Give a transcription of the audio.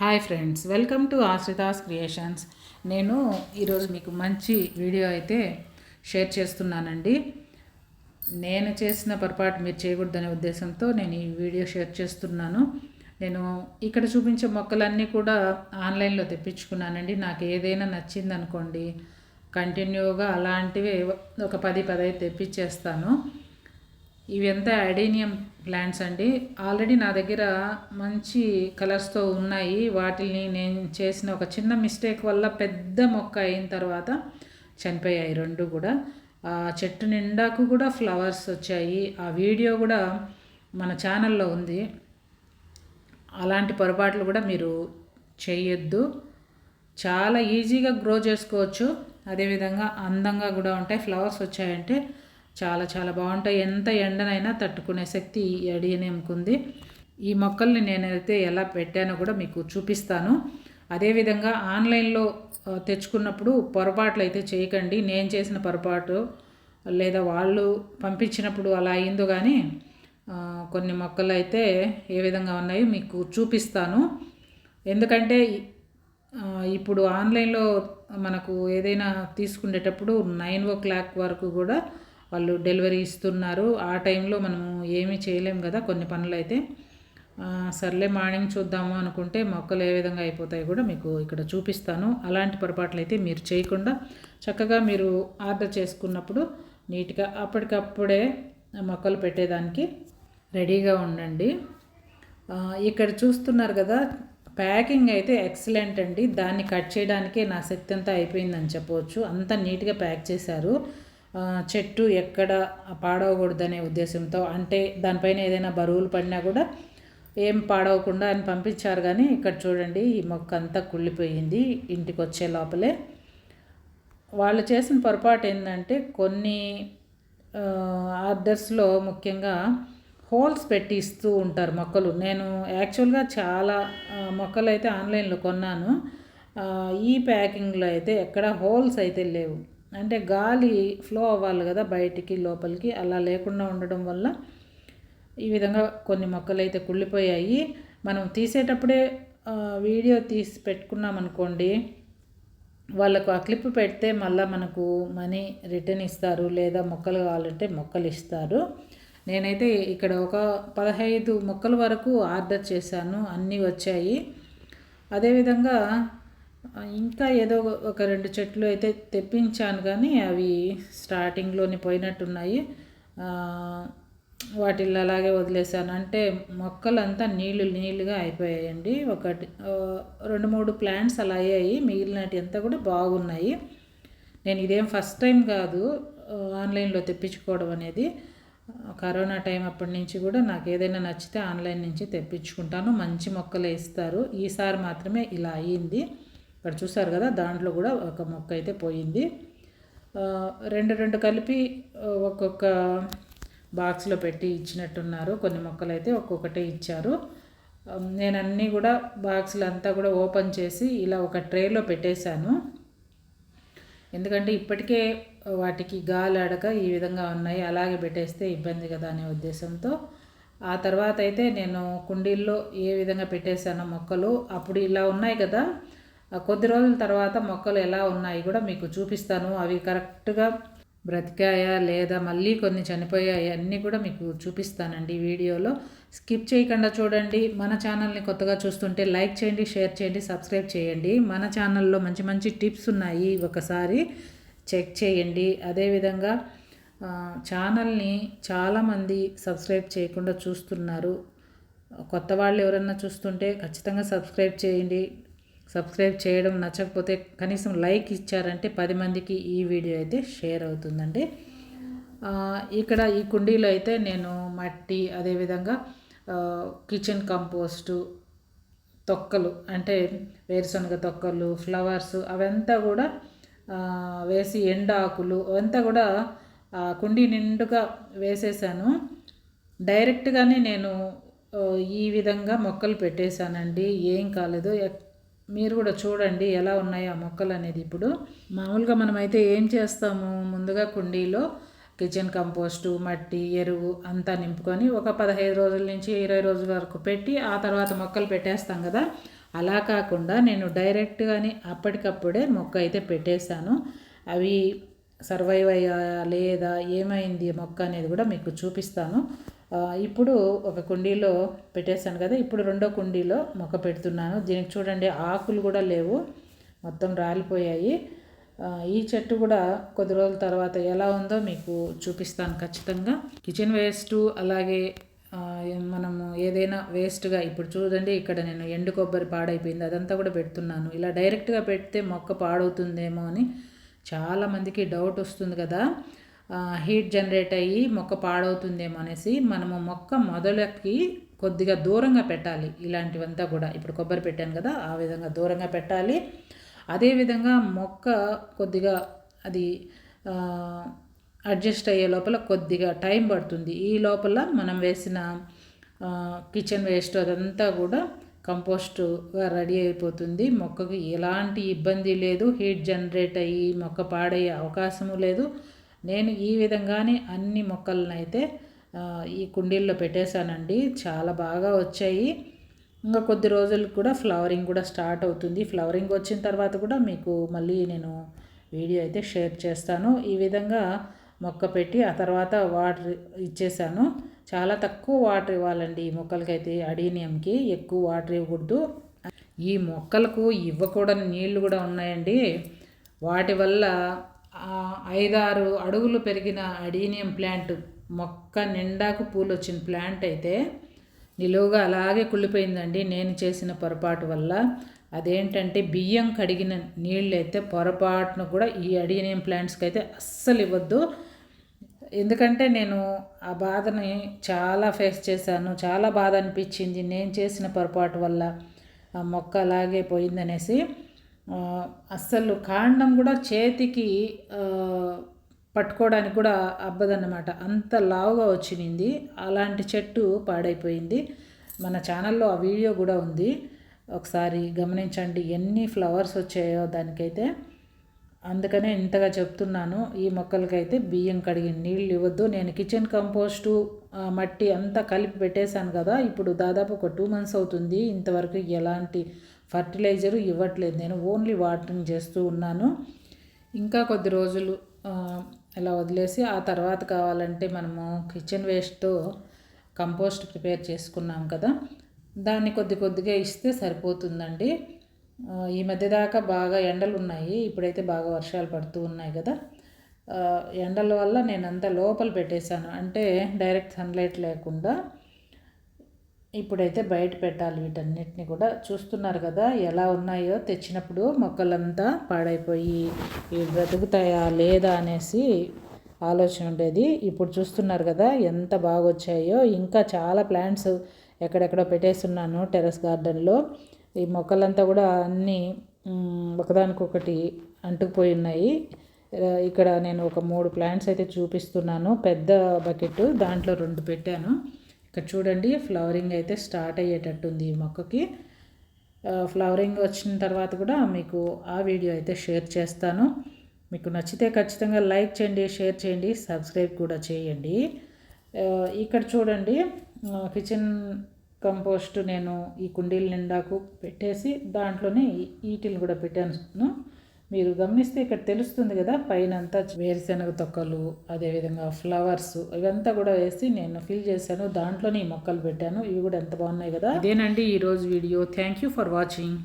Hi friends welcome to Ashrita's creations నేను ఈరోజు మీకు మంచి వీడియో అయితే షేర్ చేస్తున్నానండి. నేను చేసిన పొరపాటు మీరు చేయకూడదనే ఉద్దేశంతో నేను ఈ వీడియో షేర్ చేస్తున్నాను. నేను ఇక్కడ చూపించే మొక్కలన్నీ కూడా ఆన్లైన్లో తెప్పించుకున్నానండి. నాకు ఏదైనా నచ్చింది అనుకోండి కంటిన్యూగా అలాంటివి ఒక పది పదహైదు తెప్పించేస్తాను. ఇవంతా ఎంత అడీనియం ప్లాంట్స్ అండి. ఆల్రెడీ నా దగ్గర మంచి కలర్స్తో ఉన్నాయి. వాటిని నేను చేసిన ఒక చిన్న మిస్టేక్ వల్ల పెద్ద మొక్క అయిన తర్వాత చనిపోయాయి రెండు కూడా. ఆ చెట్టు నిండాకు కూడా ఫ్లవర్స్ వచ్చాయి. ఆ వీడియో కూడా మన ఛానల్లో ఉంది. అలాంటి పొరపాట్లు కూడా మీరు చేయొద్దు. చాలా ఈజీగా గ్రో చేసుకోవచ్చు. అదేవిధంగా అందంగా కూడా ఉంటాయి. ఫ్లవర్స్ వచ్చాయంటే చాలా చాలా బాగుంటాయి. ఎంత ఎండనైనా తట్టుకునే శక్తి ఈ అడియనియంకు ఉంది ఈ మొక్కల్ని నేనైతే ఎలా పెట్టానో కూడా మీకు చూపిస్తాను. అదేవిధంగా ఆన్లైన్లో తెచ్చుకున్నప్పుడు పొరపాట్లు అయితే చేయకండి. నేను చేసిన పొరపాటు లేదా వాళ్ళు పంపించినప్పుడు అలా అయిందో కానీ కొన్ని మొక్కలు అయితే ఏ విధంగా ఉన్నాయో మీకు చూపిస్తాను. ఎందుకంటే ఇప్పుడు ఆన్లైన్లో మనకు ఏదైనా తీసుకునేటప్పుడు నైన్ ఓ క్లాక్ వరకు కూడా వాళ్ళు డెలివరీ ఇస్తున్నారు. ఆ టైంలో మనము ఏమీ చేయలేము కదా కొన్ని పనులు అయితే సర్లే మార్నింగ్ చూద్దాము అనుకుంటే మొక్కలు ఏ విధంగా అయిపోతాయి కూడా మీకు ఇక్కడ చూపిస్తాను. అలాంటి పొరపాట్లు అయితే మీరు చేయకుండా చక్కగా మీరు ఆర్డర్ చేసుకున్నప్పుడు నీట్గా అప్పటికప్పుడే మొక్కలు పెట్టేదానికి రెడీగా ఉండండి. ఇక్కడ చూస్తున్నారు కదా ప్యాకింగ్ అయితే ఎక్సలెంట్ అండి. దాన్ని కట్ చేయడానికే నా శక్తి అంతా అయిపోయిందని చెప్పవచ్చు. అంత నీట్గా ప్యాక్ చేశారు. చెట్టు ఎక్కడ పాడవకూడదనే ఉద్దేశంతో అంటే దానిపైన ఏదైనా బరువులు పడినా కూడా ఏం పాడవకుండా అని పంపించారు కానీ ఇక్కడ చూడండి ఈ మొక్క అంతా కుళ్ళిపోయింది ఇంటికి వచ్చే లోపలే. వాళ్ళు చేసిన పొరపాటు ఏంటంటే కొన్ని ఆర్డర్స్లో ముఖ్యంగా హోల్స్ పెట్టి ఇస్తూ ఉంటారు మొక్కలు. నేను యాక్చువల్గా చాలా మొక్కలు అయితే ఆన్లైన్లో కొన్నాను. ఈ ప్యాకింగ్లో అయితే ఎక్కడ హోల్స్ అయితే లేవు. అంటే గాలి ఫ్లో అవ్వాలి కదా బయటికి లోపలికి. అలా లేకుండా ఉండడం వల్ల ఈ విధంగా కొన్ని మొక్కలు అయితే కుళ్ళిపోయాయి. మనం తీసేటప్పుడే వీడియో తీసి పెట్టుకున్నాం అనుకోండి వాళ్ళకు ఆ క్లిప్ పెడితే మళ్ళీ మనకు మనీ రిటర్న్ ఇస్తారు. లేదా మొక్కలు కావాలంటే మొక్కలు ఇస్తారు. నేనైతే ఇక్కడ ఒక పదహైదు మొక్కల వరకు ఆర్డర్ చేశాను. అన్నీ వచ్చాయి. అదేవిధంగా ఇంకా ఏదో ఒక రెండు చెట్లు అయితే తెప్పించాను కానీ అవి స్టార్టింగ్లోనే పోయినట్టున్నాయి. వాటిల్లో అలాగే వదిలేసాను. అంటే మొక్కలంతా నీళ్ళు నీళ్ళుగా అయిపోయాయండి. ఒకటి రెండు మూడు ప్లాంట్స్ అలా అయ్యాయి. మిగిలినటి అంతా కూడా బాగున్నాయి. నేను ఇదేం ఫస్ట్ టైం కాదు ఆన్లైన్లో తెప్పించుకోవడం అనేది. కరోనా టైం అప్పటి నుంచి కూడా నాకు ఏదైనా నచ్చితే ఆన్లైన్ నుంచి తెప్పించుకుంటాను. మంచి మొక్కలు వేస్తారు ఈసారి మాత్రమే ఇలా అయ్యింది. ఇక్కడ చూసారు కదా దాంట్లో కూడా ఒక మొక్క అయితే పోయింది. రెండు రెండు కలిపి ఒక్కొక్క బాక్స్లో పెట్టి ఇచ్చినట్టున్నారు. కొన్ని మొక్కలు అయితే ఒక్కొక్కటే ఇచ్చారు. నేను అన్నీ కూడా బాక్సులు అంతా కూడా ఓపెన్ చేసి ఇలా ఒక ట్రేలో పెట్టేశాను. ఎందుకంటే ఇప్పటికే వాటికి గాలి అడక ఈ విధంగా ఉన్నాయి. అలాగే పెట్టేస్తే ఇబ్బంది కదా అనే ఉద్దేశంతో. ఆ తర్వాత అయితే నేను కుండీల్లో ఏ విధంగా పెట్టేశానో మొక్కలు అప్పుడు ఇలా ఉన్నాయి కదా. కొద్ది రోజుల తర్వాత మొక్కలు ఎలా ఉన్నాయి కూడా మీకు చూపిస్తాను. అవి కరెక్ట్గా బ్రతికాయా లేదా మళ్ళీ కొన్ని చనిపోయాయి అన్నీ కూడా మీకు చూపిస్తానండి వీడియోలో. స్కిప్ చేయకుండా చూడండి. మన ఛానల్ని కొత్తగా చూస్తుంటే లైక్ చేయండి షేర్ చేయండి సబ్స్క్రైబ్ చేయండి. మన ఛానల్లో మంచి మంచి టిప్స్ ఉన్నాయి ఒకసారి చెక్ చేయండి. అదేవిధంగా ఛానల్ని చాలామంది సబ్స్క్రైబ్ చేయకుండా చూస్తున్నారు. కొత్త వాళ్ళు ఎవరన్నా చూస్తుంటే ఖచ్చితంగా సబ్స్క్రైబ్ చేయండి. సబ్స్క్రైబ్ చేయడం నచ్చకపోతే కనీసం లైక్ ఇచ్చారంటే పది మందికి ఈ వీడియో అయితే షేర్ అవుతుందండి. ఇక్కడ ఈ కుండీలో అయితే నేను మట్టి అదేవిధంగా కిచెన్ కంపోస్టు తొక్కలు అంటే వేరుశనగ తొక్కలు ఫ్లవర్స్ అవంతా కూడా వేసి ఎండాకులు అవంతా కూడా కుండీ నిండుగా వేసేసాను. డైరెక్ట్గానే నేను ఈ విధంగా మొక్కలు పెట్టేశానండి. ఏం కాలేదు. మీరు కూడా చూడండి ఎలా ఉన్నాయో ఆ మొక్కలు అనేది ఇప్పుడు. మామూలుగా మనమైతే ఏం చేస్తాము? ముందుగా కుండీలో కిచెన్ కంపోస్టు మట్టి ఎరువు అంతా నింపుకొని ఒక పదహైదు రోజుల నుంచి ఇరవై రోజుల వరకు పెట్టి ఆ తర్వాత మొక్కలు పెట్టేస్తాం కదా. అలా కాకుండా నేను డైరెక్ట్గానే అప్పటికప్పుడే మొక్క అయితే పెట్టేశాను. అవి సర్వైవ్ అయ్యా లేదా? ఏమైంది? మొక్క అనేది కూడా మీకు చూపిస్తాను. ఇప్పుడు ఒక కుండీలో పెట్టేశాను కదా ఇప్పుడు రెండో కుండీలో మొక్క పెడుతున్నాను. దీనికి చూడండి ఆకులు కూడా లేవు మొత్తం రాలిపోయాయి. ఈ చెట్టు కూడా కొద్ది రోజుల తర్వాత ఎలా ఉందో మీకు చూపిస్తాను ఖచ్చితంగా. కిచెన్ వేస్ట్ అలాగే మనము ఏదైనా వేస్ట్గా ఇప్పుడు చూడండి ఇక్కడ నేను ఎండు కొబ్బరి పాడైపోయింది అదంతా కూడా పెడుతున్నాను. ఇలా డైరెక్ట్గా పెడితే మొక్క పాడవుతుందేమో అని చాలామందికి డౌట్ వస్తుంది కదా. హీట్ జనరేట్ అయ్యి మొక్క పాడవుతుందేమో అనేసి మనము మొక్క మొదలకి కొద్దిగా దూరంగా పెట్టాలి. ఇలాంటివంతా కూడా ఇప్పుడు కొబ్బరి పెట్టాను కదా ఆ విధంగా దూరంగా పెట్టాలి. అదేవిధంగా మొక్క కొద్దిగా అది అడ్జస్ట్ అయ్యే లోపల కొద్దిగా టైం పడుతుంది. ఈ లోపల మనం వేసిన కిచెన్ వేస్ట్ అదంతా కూడా కంపోస్టుగా రెడీ అయిపోతుంది. మొక్కకు ఎలాంటి ఇబ్బంది లేదు. హీట్ జనరేట్ అయ్యి మొక్క పాడయ్యే అవకాశము లేదు. నేను ఈ విధంగానే అన్ని మొక్కలను అయితే ఈ కుండీల్లో పెట్టేశానండి. చాలా బాగా వచ్చాయి. ఇంకా కొద్ది రోజులకు కూడా ఫ్లవరింగ్ కూడా స్టార్ట్ అవుతుంది. ఫ్లవరింగ్ వచ్చిన తర్వాత కూడా మీకు మళ్ళీ నేను వీడియో అయితే షేర్ చేస్తాను. ఈ విధంగా మొక్క పెట్టి ఆ తర్వాత వాటర్ ఇచ్చేసాను చాలా తక్కువ వాటర్ ఇవ్వాలండి ఈ మొక్కలకైతే అడీనియంకి. ఎక్కువ వాటర్ ఇవ్వకూడదు. ఈ మొక్కలకు ఇవ్వకూడని నీళ్ళు కూడా ఉన్నాయండి. వాటి వల్ల ఐదారు అడుగులు పెరిగిన అడీనియం ప్లాంట్ మొక్క నిండాకు పూలు వచ్చిన ప్లాంట్ అయితే నిలువుగా అలాగే కుళ్ళిపోయిందండి నేను చేసిన పొరపాటు వల్ల. అదేంటంటే బియ్యం కడిగిన నీళ్ళు అయితే పొరపాటును కూడా ఈ అడీనియం ప్లాంట్స్కి అయితే అస్సలు ఇవ్వద్దు. ఎందుకంటే నేను ఆ బాధని చాలా ఫేస్ చేశాను చాలా బాధ అనిపించింది నేను చేసిన పొరపాటు వల్ల. ఆ మొక్క అలాగే పోయిందనేసి అస్సలు కాండం కూడా చేతికి పట్టుకోవడానికి కూడా అబ్బదన్నమాట. అంత లావుగా వచ్చింది అలాంటి చెట్టు పాడైపోయింది. మన ఛానల్లో ఆ వీడియో కూడా ఉంది. ఒకసారి గమనించండి ఎన్ని ఫ్లవర్స్ వచ్చాయో దానికైతే. అందుకనే ఇంతగా చెప్తున్నాను. ఈ మొక్కలకైతే బియ్యం కడిగి నీళ్ళు ఇవ్వద్దు. నేను కిచెన్ కంపోస్టు మట్టి అంతా కలిపి పెట్టేశాను కదా. ఇప్పుడు దాదాపు ఒక టూ మంత్స్ అవుతుంది. ఇంతవరకు ఎలాంటి ఫర్టిలైజర్ ఇవ్వట్లేదు. నేను ఓన్లీ వాటరింగ్ చేస్తూ ఉన్నాను. ఇంకా కొద్ది రోజులు ఇలా వదిలేసి ఆ తర్వాత కావాలంటే మనము కిచెన్ వేస్ట్తో కంపోస్ట్ ప్రిపేర్ చేసుకున్నాం కదా. దాన్ని కొద్ది కొద్దిగా ఇస్తే సరిపోతుందండి. ఈ మధ్య దాకా బాగా ఎండలు ఉన్నాయి. ఇప్పుడైతే బాగా వర్షాలు పడుతూ ఉన్నాయి కదా. ఎండల వల్ల నేను అంతా లోపల పెట్టేశాను. అంటే డైరెక్ట్ సన్లైట్ లేకుండా ఇప్పుడైతే బయట పెట్టాలి వీటన్నిటిని కూడా. చూస్తున్నారు కదా ఎలా ఉన్నాయో తెచ్చినప్పుడు మొక్కలంతా పాడైపోయి ఇవి బ్రతుకుతాయా లేదా అనేసి ఆలోచన ఉండేది. ఇప్పుడు చూస్తున్నారు కదా ఎంత బాగా వచ్చాయో ఇంకా చాలా ప్లాంట్స్ ఎక్కడెక్కడో పెట్టేస్తున్నాను టెర్రస్ గార్డెన్లో. ఈ మొక్కలంతా కూడా అన్నీ ఒకదానికొకటి అంటుకుపోయి ఉన్నాయి. ఇక్కడ నేను ఒక మూడు ప్లాంట్స్ అయితే చూపిస్తున్నాను. పెద్ద బకెట్ దాంట్లో రెండు పెట్టాను. ఇక్కడ చూడండి ఫ్లవరింగ్ అయితే స్టార్ట్ అయ్యేటట్టుంది ఈ మొక్కకి. ఫ్లవరింగ్ వచ్చిన తర్వాత కూడా మీకు ఆ వీడియో అయితే షేర్ చేస్తాను. మీకు నచ్చితే ఖచ్చితంగా లైక్ చేయండి షేర్ చేయండి సబ్స్క్రైబ్ కూడా చేయండి. ఇక్కడ చూడండి కిచెన్ కంపోస్ట్ నేను ఈ కుండీల నిండాకు పెట్టేసి దాంట్లోనే ఈటిని కూడా పెట్టాను. మీరు గమనిస్తే ఇక్కడ తెలుస్తుంది కదా పైన అంతా వేరుశనగ తొక్కలు అదేవిధంగా ఫ్లవర్స్ ఇవంతా కూడా వేసి నేను ఫిల్ చేశాను. దాంట్లోనే ఈ మొక్కలు పెట్టాను. ఇవి కూడా ఎంత బాగున్నాయి కదా. ఇదేనండి ఈరోజు video. Thank you for watching.